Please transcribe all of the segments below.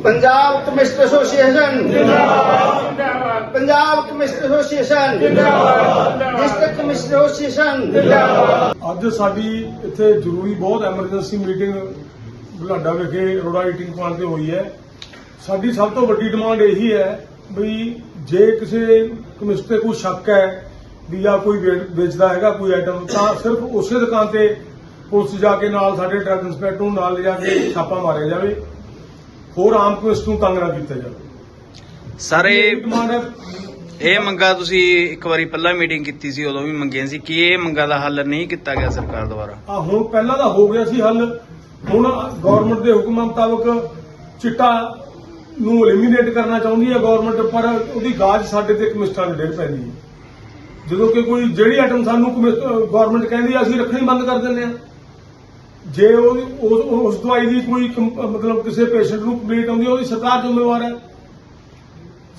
Punjab chemist association. ਜਿੰਦਾਬਾਦ। Punjab chemist association. ਜਿੰਦਾਬਾਦ। District chemist association. ਜਿੰਦਾਬਾਦ। ਅੱਜ ਸਾਡੀ ਇੱਥੇ ਜ਼ਰੂਰੀ ਬਹੁਤ ਐਮਰਜੈਂਸੀ ਮੀਟਿੰਗ ਬੁਲਾਡਾ ਵਿਖੇ ਰੋੜਾ ਈਟਿੰਗ ਪੁਆਇੰਟ ਤੇ ਹੋਈ ਹੈ। ਸਾਡੀ ਸਭ ਤੋਂ ਵੱਡੀ ਡਿਮਾਂਡ ਇਹੀ ਹੈ ਵੀ ਜੇ ਕਿਸੇ ਕਮਿਸ਼ਨ ਤੇ ਕੋਈ ਸ਼ੱਕ ਹੈ ਵੀ ਜਾਂ ਕੋਈ ਵੇਚਦਾ ਹੈਗਾ ਕੋਈ ਆਈਟਮ ਤਾਂ ਸਿਰਫ ਉਸੇ ਦੁਕਾਨ ਤੇ ਪੁਲਿਸ ਜਾ ਕੇ ਨਾਲ ਸਾਡੇ ਡਰੱਗ ਇੰਸਪੈਕਟਰ ਨੂੰ ਨਾਲ ਲਿਜਾ ਕੇ ਛਾਪਾ ਮਾਰਿਆ ਜਾਵੇ। ਹੋਰ ਆਮ ਕਮਿਸ਼ਨ ਨੂੰ ਤੰਗ ਨਾ ਕੀਤਾ ਜਾਵੇ। ਸਰ ਇਹ ਮੰਗਾ ਤੁਸੀਂ ਇੱਕ ਵਾਰੀ ਪਹਿਲਾਂ ਮੀਟਿੰਗ ਕੀਤੀ ਸੀ ਉਦੋਂ ਵੀ ਮੰਗੀਆਂ ਸੀ ਕਿ ਇਹ ਮੰਗਾ ਦਾ ਹੱਲ ਨਹੀਂ ਕੀਤਾ ਗਿਆ ਸਰਕਾਰ ਦੁਆਰਾ। ਆ ਹੁਣ ਪਹਿਲਾਂ ਤਾਂ ਹੋ ਗਿਆ ਸੀ ਹੱਲ। ਹੁਣ ਗਵਰਨਮੈਂਟ ਦੇ ਹੁਕਮਾਂ ਮੁਤਾਬਕ ਚਿੱਟਾ ਨੂੰ ਐਲੀਮੀਨੇਟ ਕਰਨਾ ਚਾਹੁੰਦੀ ਹੈ ਗਵਰਨਮੈਂਟ ਪਰ ਉਹਦੀ ਗਾਜ ਸਾਡੇ ਤੇ ਕਮਿਸ਼ਨਾਂ ਦੇ ਡੇਢ ਪੈਂਦੀ ਹੈ। ਜਦੋਂ ਕਿ ਕੋਈ ਜਿਹੜੀ ਆਈਟਮ ਸਾਨੂੰ ਗਵਰਨਮੈਂਟ ਕਹਿੰਦੀ ਆ ਅਸੀਂ ਰੱਖਣੀ ਬੰਦ ਕਰ ਦਿੰਦੇ ਆ ਜੇ ਉਹ ਉਸ ਉਸ ਦਵਾਈ ਦੀ ਕੋਈ ਕੰਪ- ਮਤਲਬ ਕਿਸੇ ਪੇਸ਼ੈਂਟ ਨੂੰ ਕੰਪਲੀਟ ਆਉਂਦੀ ਹੈ, ਉਹਦੀ ਸਰਕਾਰ ਜ਼ਿੰਮੇਵਾਰ ਹੈ।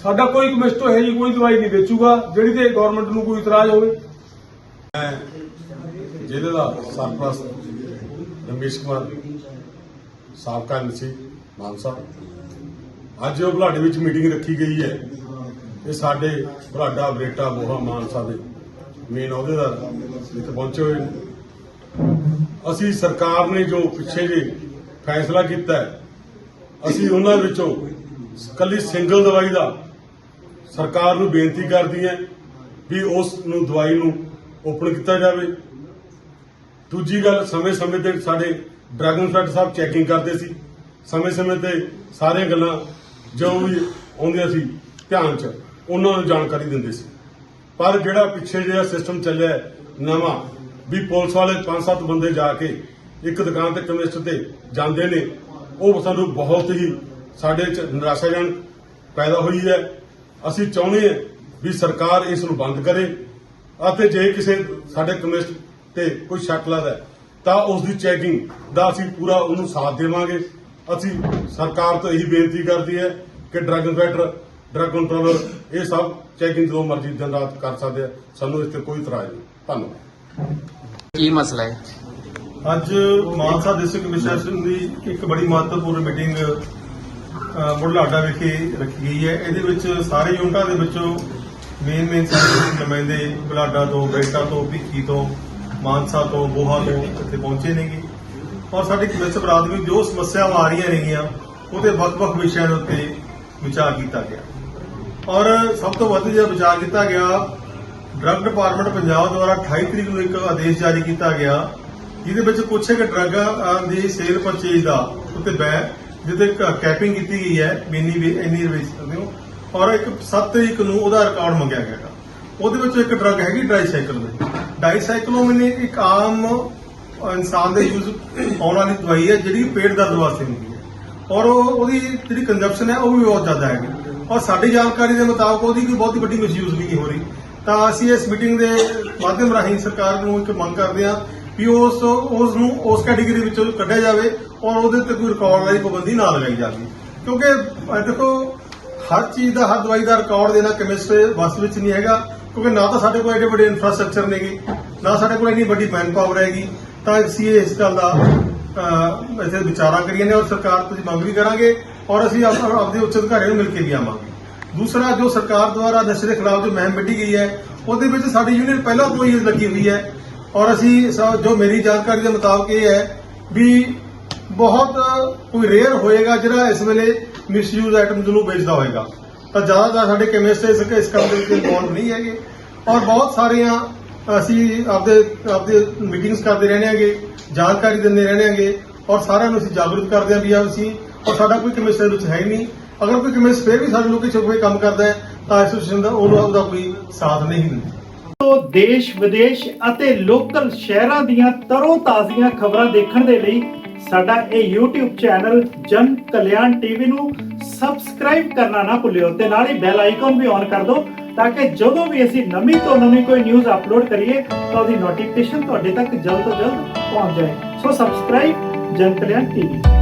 ਸਾਡਾ ਕੋਈ ਕਮਿਸਟੋ ਹੈ ਜੀ ਕੋਈ ਦਵਾਈ ਨਹੀਂ ਵੇਚੂਗਾ, ਜਿਹੜੀ ਤੇ ਗਵਰਨਮੈਂਟ ਨੂੰ ਕੋਈ ਇਤਰਾਜ਼ ਹੋਵੇ। ਜ਼ਿਲ੍ਹੇ ਦਾ ਸਰਪ੍ਰਸਤ ਰਮੇਸ਼ ਕੁਮਾਰ, ਸਾਬਕਾ ਐਮਸੀ ਮਾਨਸਾ ਅੱਜ ਉਹ ਬੁਲਾਡੇ ਵਿੱਚ ਮੀਟਿੰਗ ਰੱਖੀ ਗਈ ਹੈ। ਇਹ ਸਾਡੇ ਬੁਲਾਡਾ ਬਰੇਟਾ ਮੋਹਾ ਮਾਨਸਾ ਦੇ ਮੇਨ ਅਹੁਦੇਦਾਰ ਇੱਥੇ ਪਹੁੰਚੇ ਹੋਏ ਨੇ। ਅਸੀਂ ਸਰਕਾਰ ਨੇ ਜੋ ਪਿੱਛੇ ਜੇ ਫੈਸਲਾ ਕੀਤਾ ਹੈ, ਅਸੀਂ ਉਹਨਾਂ ਵਿੱਚੋਂ ਕੱਲੀ ਸਿੰਗਲ ਦਵਾਈ ਦਾ ਸਰਕਾਰ ਨੂੰ ਬੇਨਤੀ ਕਰਦੀ ਹੈ ਵੀ ਉਸ ਨੂੰ ਦਵਾਈ ਨੂੰ ਓਪਨ ਕੀਤਾ ਜਾਵੇ। ਦੂਜੀ ਗੱਲ, ਸਮੇਂ-ਸਮੇਂ ਤੇ ਸਾਡੇ ਡਰੱਗ ਇੰਸਪੈਕਟਰ ਸਾਹਿਬ ਚੈਕਿੰਗ ਕਰਦੇ ਸੀ। ਸਮੇਂ-ਸਮੇਂ ਤੇ ਸਾਰੀਆਂ ਗੱਲਾਂ ਜੋ ਵੀ ਆਉਂਦੀਆਂ ਸੀ ਧਿਆਨ 'ਚ, ਉਹਨਾਂ ਨੂੰ ਜਾਣਕਾਰੀ ਦਿੰਦੇ ਸੀ। ਪਰ ਜਿਹੜਾ ਪਿੱਛੇ ਜਿਹੜਾ ਸਿਸਟਮ ਚੱਲਿਆ ਨਵਾਂ ਵੀ ਪੁਲਿਸ ਵਾਲੇ 5-7 ਬੰਦੇ ਜਾ ਕੇ ਇੱਕ ਦੁਕਾਨ ਤੇ ਕਮਿਸ਼ਨ ਤੇ ਜਾਂਦੇ ਨੇ, ਉਹ ਸਾਨੂੰ ਬਹੁਤ ਹੀ ਸਾਡੇ 'ਚ ਨਿਰਾਸ਼ਾਜਨਕ ਪੈਦਾ ਹੋਈ ਹੈ। ਅਸੀਂ ਚਾਹੁੰਦੇ ਹਾਂ ਵੀ ਸਰਕਾਰ ਇਸ ਨੂੰ ਬੰਦ ਕਰੇ ਅਤੇ ਜੇ ਕਿਸੇ ਸਾਡੇ ਕਮਿਸ਼ਨ ਤੇ ਕੋਈ ਸ਼ੱਕ ਲੱਗਦਾ ਤਾਂ ਉਸ ਦੀ ਚੈਕਿੰਗ ਦਾ ਅਸੀਂ ਪੂਰਾ ਉਹਨੂੰ ਸਾਥ ਦੇਵਾਂਗੇ। ਅਸੀਂ ਸਰਕਾਰ ਤੋਂ ਇਹੀ ਬੇਨਤੀ ਕਰਦੀ ਹੈ ਕਿ ਡਰੱਗ ਇੰਸਪੈਕਟਰ ਡਰੱਗ ਕੰਟਰੋਲਰ, ਇਹ ਸਭ ਚੈਕਿੰਗ ਜਦੋਂ ਮਰਜ਼ੀ ਦਿਨ ਰਾਤ ਕਰ ਸਕਦੇ ਆ, ਸਾਨੂੰ ਇਸ ਤੇ ਕੋਈ ਇਤਰਾਜ਼ ਨਹੀਂ। ਧੰਨਵਾਦ। ਕੀ ਮਸਲਾ ਹੈ? ਅੱਜ ਮਾਨਸਾ ਡਿਸਟ੍ਰਿਕਟ ਕਮਿਸ਼ਨ ਦੀ ਇੱਕ ਬੜੀ ਮਹੱਤਵਪੂਰਨ ਮੀਟਿੰਗ ਬੁਢਲਾਡਾ ਵਿਖੇ ਰੱਖੀ ਗਈ ਹੈ। ਇਹਦੇ ਵਿੱਚ ਸਾਰੇ ਯੂਨਿਟਾਂ ਦੇ ਵਿੱਚੋਂ ਮੇਨ ਮੇਨ ਸਾਰੇ ਨੁਮਾਇੰਦੇ ਬੁਢਲਾਡਾ ਤੋਂ, ਬੇਟਾ ਤੋਂ, ਭਿੱਖੀ ਤੋਂ, ਮਾਨਸਾ ਤੋਂ ਬੋਹਾ ਤੋਂ ਇੱਥੇ ਪਹੁੰਚੇ ਨੇਗੇ। ਔਰ ਸਾਡੀ ਕਮਿਸ਼ਨ ਬਰਾਦ ਵਿੱਚ ਜੋ ਸਮੱਸਿਆਵਾਂ ਆ ਰਹੀਆਂ ਨੇਗੀਆਂ, ਉਹਦੇ ਵੱਖ-ਵੱਖ ਵਿਸ਼ਿਆਂ ਦੇ ਉੱਤੇ ਵਿਚਾਰ ਕੀਤਾ ਗਿਆ। ਔਰ ਸਭ ਤੋਂ ਵੱਧ ਜਿਹੜਾ ਵਿਚਾਰ ਕੀਤਾ ਗਿਆ ਡਰੱਗ ਡਿਪਾਰਟਮੈਂਟ ਪੰਜਾਬ ਦੁਆਰਾ 28 ਤਰੀਕ ਨੂੰ ਇੱਕ ਆਦੇਸ਼ ਜਾਰੀ ਕੀਤਾ ਗਿਆ, ਜਿਹਦੇ ਵਿੱਚ ਕੁਛ ਇੱਕ ਡਰੱਗਾਂ ਦੀ ਸੇਲ ਪਰਚੇਜ ਦਾ ਉੱਤੇ ਬੈ, ਜਿਹਦੇ ਕੈਪਿੰਗ ਕੀਤੀ ਗਈ ਹੈ ਮਿੰਨੀ ਵੀ, ਇੰਨੀ ਵੇਚ ਸਕਦੇ ਹੋ। ਔਰ ਇੱਕ 7 ਤਰੀਕ ਨੂੰ ਉਹਦਾ ਰਿਕਾਰਡ ਮੰਗਿਆ ਗਿਆ ਗਾ। ਉਹਦੇ ਵਿੱਚ ਇੱਕ ਡਰੱਗ ਹੈਗੀ ਡਾਈਸਾਈਕਲ ਦੀ। ਡਾਈਸਾਈਕਲੋਮਿਨ ਇੱਕ ਆਮ ਇਨਸਾਨ ਦੇ ਯੂਜ਼ ਆਉਣ ਵਾਲੀ ਦਵਾਈ ਹੈ, ਜਿਹੜੀ ਪੇਟ ਦਰਦ ਵਾਸਤੇ ਹੁੰਦੀ ਹੈ। ਔਰ ਉਹਦੀ ਜਿਹੜੀ ਕੰਜ਼ੰਪਸ਼ਨ ਹੈ, ਉਹ ਵੀ ਬਹੁਤ ਜ਼ਿਆਦਾ ਹੈਗੀ। ਔਰ ਸਾਡੀ ਜਾਣਕਾਰੀ ਦੇ ਮੁਤਾਬਕ ਉਹਦੀ ਕੋਈ ਬਹੁਤੀ ਵੱਡੀ ਮਿਸਯੂਜ਼ ਵੀ ਨਹੀਂ ਹੋ ਰਹੀ। ਤਾਂ ਅਸੀਂ ਇਸ ਮੀਟਿੰਗ ਦੇ ਮਾਧਿਅਮ ਰਾਹੀਂ ਸਰਕਾਰ ਨੂੰ ਇੱਕ ਮੰਗ ਕਰਦੇ ਹਾਂ ਵੀ ਉਸ ਉਸ ਨੂੰ ਉਸ ਕੈਟਾਗਰੀ ਵਿੱਚੋਂ ਕੱਢਿਆ ਜਾਵੇ ਔਰ ਉਹਦੇ ਤੇ ਕੋਈ ਰਿਕਾਰਡ ਵਾਲੀ ਪਾਬੰਦੀ ਨਾ ਲਗਾਈ ਜਾਵੇ। ਕਿਉਂਕਿ ਦੇਖੋ ਹਰ ਚੀਜ਼ ਦਾ ਹਰ ਦਵਾਈ ਦਾ ਰਿਕਾਰਡ ਦੇਣਾ ਕੈਮਿਸਟ ਵਸ ਵਿੱਚ ਨਹੀਂ ਹੈਗਾ ਕਿਉਂਕਿ ਨਾ ਤਾਂ ਸਾਡੇ ਕੋਲ ਐਡੇ ਵੱਡੇ ਇਨਫਰਾਸਟ੍ਰਕਚਰ ਨੇਗੇ ਨਾ ਸਾਡੇ ਕੋਲ ਇੰਨੀ ਵੱਡੀ ਮੈਨ ਪਾਵਰ ਹੈਗੀ ਤਾਂ ਅਸੀਂ ਇਸ ਗੱਲ ਦਾ ਅਹ, ਇੱਥੇ ਵਿਚਾਰਾਂ ਕਰੀਏ ਨੇ ਔਰ ਸਰਕਾਰ ਤੋਂ ਮੰਗ ਵੀ ਕਰਾਂਗੇ ਔਰ ਅਸੀਂ ਆਪ- ਆਪਦੇ ਉੱਚ ਅਧਿਕਾਰੀਆਂ ਨੂੰ ਮਿਲ ਕੇ ਵੀ ਆਵਾਂਗੇ। ਦੂਸਰਾ ਜੋ ਸਰਕਾਰ ਦੁਆਰਾ ਨਸ਼ੇ ਦੇ ਖਿਲਾਫ ਜੋ ਮੁਹਿੰਮ ਵਿੱਢੀ ਗਈ ਹੈ, ਉਹਦੇ ਵਿੱਚ ਸਾਡੀ ਯੂਨੀਅਨ ਪਹਿਲਾਂ ਤੋਂ ਹੀ ਲੱਗੀ ਹੋਈ ਹੈ। ਔਰ ਅਸੀਂ ਸ- ਜੋ ਮੇਰੀ ਜਾਣਕਾਰੀ ਦੇ ਮੁਤਾਬਕ ਇਹ ਹੈ ਵੀ ਬਹੁਤ ਕੋਈ ਰੇਅਰ ਹੋਏਗਾ ਜਿਹੜਾ ਇਸ ਵੇਲੇ ਮਿਸਯੂਜ਼ ਆਈਟਮਸ ਨੂੰ ਵੇਚਦਾ ਹੋਏਗਾ। ਤਾਂ ਜ਼ਿਆਦਾਤਰ ਸਾਡੇ ਕੈਮਿਸਟ ਇਸ ਇਸ ਕੰਮ ਦੇ ਵਿੱਚ ਇਨਵੋਲਵ ਨਹੀਂ ਹੈਗੇ। ਔਰ ਬਹੁਤ ਸਾਰੀਆਂ ਅਸੀਂ ਆਪਦੇ ਆਪਦੇ ਮੀਟਿੰਗਸ ਕਰਦੇ ਰਹਿੰਦੇ ਹਾਂਗੇ, ਜਾਣਕਾਰੀ ਦਿੰਦੇ ਰਹਿੰਦੇ ਹਾਂਗੇ। ਔਰ ਸਾਰਿਆਂ ਨੂੰ ਅਸੀਂ ਜਾਗਰੂਕ ਕਰਦੇ ਹਾਂ ਵੀ ਆ ਅਸੀਂ ਔਰ ਸਾਡਾ ਕੋਈ ਕਮਿਸ਼ਨ ਵਿੱਚ ਹੈ ਨਹੀਂ। ਅਗਰ ਕੋਈ ਕਮਿਸ਼ਨ ਫਿਰ ਵੀ ਸਾਡੇ ਲੋਕੀ ਚ ਕੰਮ ਕਰਦਾ ਹੈ, ਤਾਂ ਐਸੋਸੀਏਸ਼ਨ ਦਾ ਉਹਨੂੰ ਉਹਦਾ ਕੋਈ ਸਾਥ ਨਹੀਂ ਦਿੰਦੀ। ਤੋਂ ਦੇਸ਼, ਵਿਦੇਸ਼ ਅਤੇ ਲੋਕਲ ਸ਼ਹਿਰਾਂ ਦੀਆਂ ਤਰੋ ਤਾਜ਼ੀਆਂ ਖਬਰਾਂ ਦੇਖਣ ਦੇ ਲਈ ਸਾਡਾ ਇਹ YouTube ਚੈਨਲ ਜਨ ਕਲਿਆਣ ਟੀਵੀ ਨੂੰ ਸਬਸਕ੍ਰਾਈਬ ਕਰਨਾ ਨਾ ਭੁੱਲਿਓ ਤੇ ਨਾਲ ਹੀ ਬੈਲ ਆਈਕਨ ਵੀ ਔਨ ਕਰ ਦਿਓ ਤਾਂ ਕਿ ਜਦੋਂ ਵੀ ਅਸੀਂ ਨਵੀਂ ਤੋਂ ਨਵੀਂ ਕੋਈ ਨਿਊਜ਼ ਅਪਲੋਡ ਕਰੀਏ, ਤਾਂ ਉਹਦੀ ਨੋਟੀਫਿਕੇਸ਼ਨ ਤੁਹਾਡੇ ਤੱਕ ਜਲਦ ਤੋਂ ਜਲਦ ਪਹੁੰਚ ਜਾਏ। ਸੋ ਸਬਸਕ੍ਰਾਈਬ ਜਨ ਕਲਿਆਣ ਟੀਵੀ